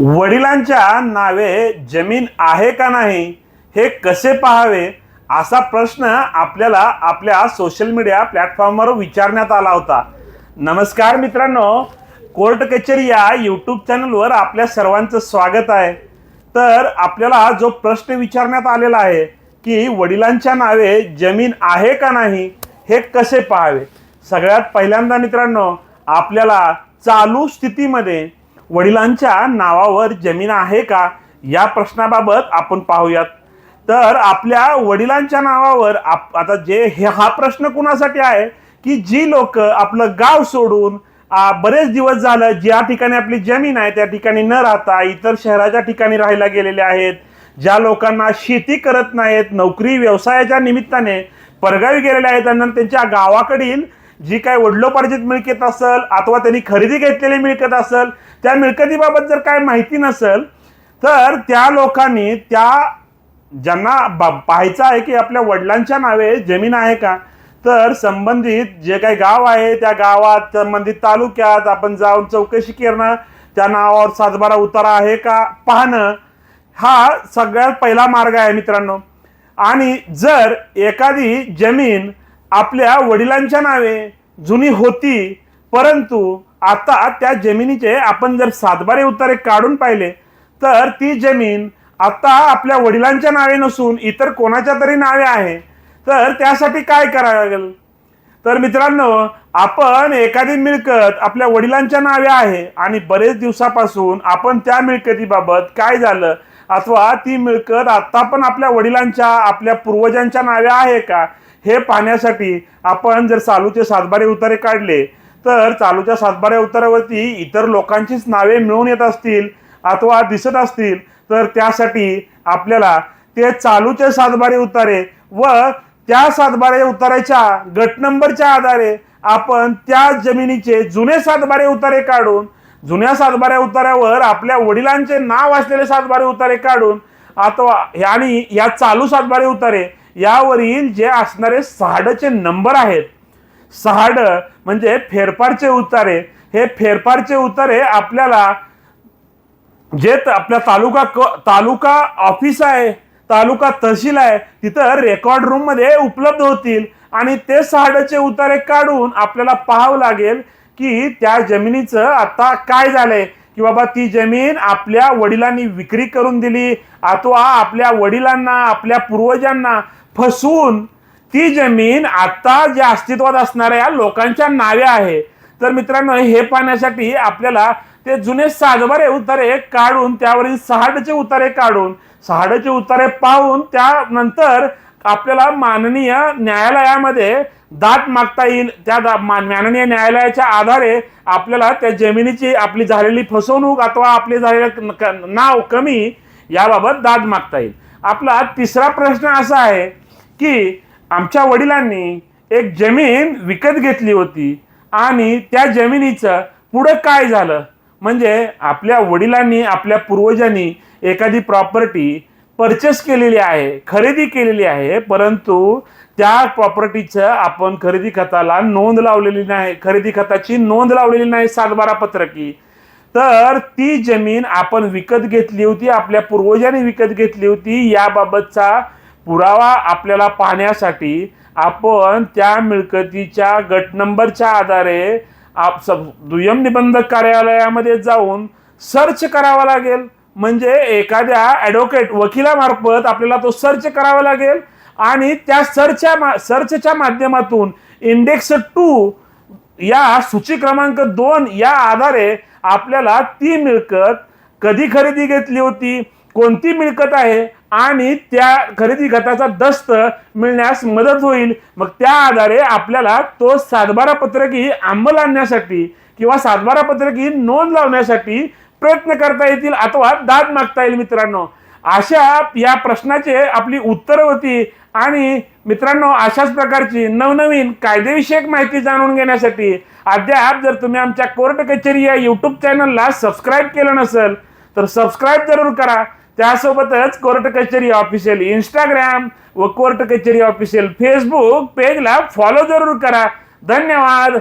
वडिलांच्या नावे जमीन आहे का नाही हे कसे पाहावे असा प्रश्न आपल्याला आपल्या सोशल मीडिया प्लॅटफॉर्मवर विचारण्यात आला होता. नमस्कार मित्रांनो कोर्ट कचेरी या यूट्यूब चॅनलवर आपल्या सर्वांचं स्वागत आहे. तर आपल्याला जो प्रश्न विचारण्यात आलेला आहे की वडिलांच्या नावे जमीन आहे का नाही हे कसे पाहावे? सगळ्यात पहिल्यांदा मित्रांनो आपल्याला चालू स्थितीमध्ये वडिलांच्या नावावर जमीन आहे का? या प्रश्नाबाबत आपण पाहूयात. तर आपल्या वडिलांच्या नावावर आप आता जे हे हा प्रश्न कुणासाठी आहे? की जी लोक आपलं गाव सोडून बरेच दिवस झालं ज्या ठिकाणी आपली जमीन आहे त्या ठिकाणी न राहता इतर शहराच्या ठिकाणी राहायला गेलेले आहेत. ज्या लोकांना शेती करत नाहीत नोकरी व्यवसायाच्या निमित्ताने परगावी गेलेले आहेत आणि त्यांच्या गावाकडील जी काय वडिलोपार्जित मिळकत असेल अथवा त्यांनी खरेदी घेतलेली मिळकत असेल त्या मिळकतीबाबत जर काय माहिती नसेल तर त्या लोकांनी त्या ज्यांना पाहायचं आहे की आपल्या वडिलांच्या नावे जमीन आहे का तर संबंधित जे काही गाव आहे त्या गावात संबंधित तालुक्यात आपण जाऊन चौकशी करणं त्या नावावर सातबारा उतारा आहे का पाहणं हा सगळ्यात पहिला मार्ग आहे मित्रांनो. आणि जर एखादी जमीन आपल्या वडिलांच्या नावे जुनी होती परंतु आता त्या जमिनीचे आपण जर सातबारे उतारे काढून पाहिले तर ती जमीन आता आपल्या वडिलांच्या नावे नसून इतर कोणाच्या तरी नावे आहे. तर त्यासाठी काय करावं लागेल? तर मित्रांनो आपण एखादी मिळकत आपल्या वडिलांच्या नावे आहे आणि बरेच दिवसापासून आपण त्या मिळकतीबाबत काय झालं? अथवा ती मिळकत आता पण आपल्या वडिलांच्या आपल्या पूर्वजांच्या नावे आहे का? हे पाहण्यासाठी आपण जर चालूचे सातबारे उतारे काढले तर चालूच्या सातबाऱ्या उतारावरती इतर लोकांचीच नावे मिळून येत असतील अथवा दिसत असतील तर त्यासाठी आपल्याला ते चालूचे सातबारे उतारे व त्या सातबारे उताराच्या गट नंबरच्या आधारे आपण त्या जमिनीचे जुने सातबारे उतारे काढून जुन्या सातबाऱ्या उतार्यावर आपल्या वडिलांचे नाव असलेले सातबारे उतारे काढून अथवा आणि या चालू सातबारे उतारे यावरील जे असणारे सहाडचे नंबर आहेत. सहाड म्हणजे फेरफारचे उतारे. हे फेरफारचे उतारे आपल्याला जे आपल्या तालुका क- तालुका ऑफिस आहे तालुका तहसील आहे तिथं रेकॉर्ड रूममध्ये उपलब्ध होतील आणि ते सहाडचे उतारे काढून आपल्याला पाहावं लागेल की त्या जमिनीचं आता काय झालंय? की बाबा ती जमीन आपल्या वडिलांनी विक्री करून दिली अथवा आपल्या वडिलांना आपल्या पूर्वजांना फसवून ती जमीन आता ज्या अस्तित्वात असणाऱ्या लोकांच्या नावे आहे. तर मित्रांनो हे पाहण्यासाठी आपल्याला ते जुने सातबारे उतारे काढून त्यावरील सहाडचे उतारे काढून साडेचे उतारे पाहून त्यानंतर आपल्याला माननीय न्यायालयामध्ये दाट मागता येईल. त्या दा- माननीय न्यायालयाच्या आधारे आपल्याला त्या जमिनीची आपली झालेली फसवणूक अथवा आपले झालेलं नाव कमी याबाबत दाद मागता येईल. आपला तिसरा प्रश्न असा आहे की आमच्या वडिलांनी एक जमीन विकत घेतली होती आणि त्या जमिनीचं पुढं काय झालं? म्हणजे आपल्या वडिलांनी आपल्या पूर्वजांनी एखादी प्रॉपर्टी परचेस केलेली आहे खरेदी केलेली आहे परंतु त्या प्रॉपर्टीचं आपण खरेदी खताला नोंद लावलेली नाही खरेदी खताची नोंद लावलेली नाही सातबारा पत्रकी. तर ती जमीन आपण विकत घेतली होती आपल्या पूर्वजांनी विकत घेतली होती याबाबतचा पुरावा आपल्याला पाहण्यासाठी आपण त्या मिळकतीच्या गट नंबरच्या आधारे आप सब दुय्यम निबंधक कार्यालयामध्ये जाऊन सर्च करावा लागेल. म्हणजे एखाद्या ॲडव्होकेट वकिलामार्फत आपल्याला तो सर्च करावा लागेल आणि त्या सर्चच्या मा सर्चच्या माध्यमातून इंडेक्स टू या सूची क्रमांक दोन या आधारे आपल्याला ती मिळकत कधी खरेदी घेतली होती कोणती मिळकत आहे आणि त्या खरेदी गटाचा दस्त मिळण्यास मदत होईल. मग त्या आधारे आपल्याला तो सातबारा पत्रकी अंमल आणण्यासाठी किंवा सातबारा पत्रकी नोंद लावण्यासाठी प्रयत्न करता येतील अथवा दाद मागता येईल मित्रांनो. अशा या प्रश्नाचे आपली उत्तरं होती आणि मित्रांनो अशाच प्रकारची नवनवीन कायदेविषयक माहिती जाणून घेण्यासाठी अद्याप जर तुम्ही आमच्या कोर्ट कचेरी या युट्यूब चॅनलला सबस्क्राईब केलं नसेल तर सबस्क्राईब जरूर करा. त्यासोबतच कोर्ट कचेरी ऑफिशियल इंस्टाग्राम व कोर्ट कचेरी ऑफिशियल फेसबुक पेजला फॉलो जरूर करा. धन्यवाद.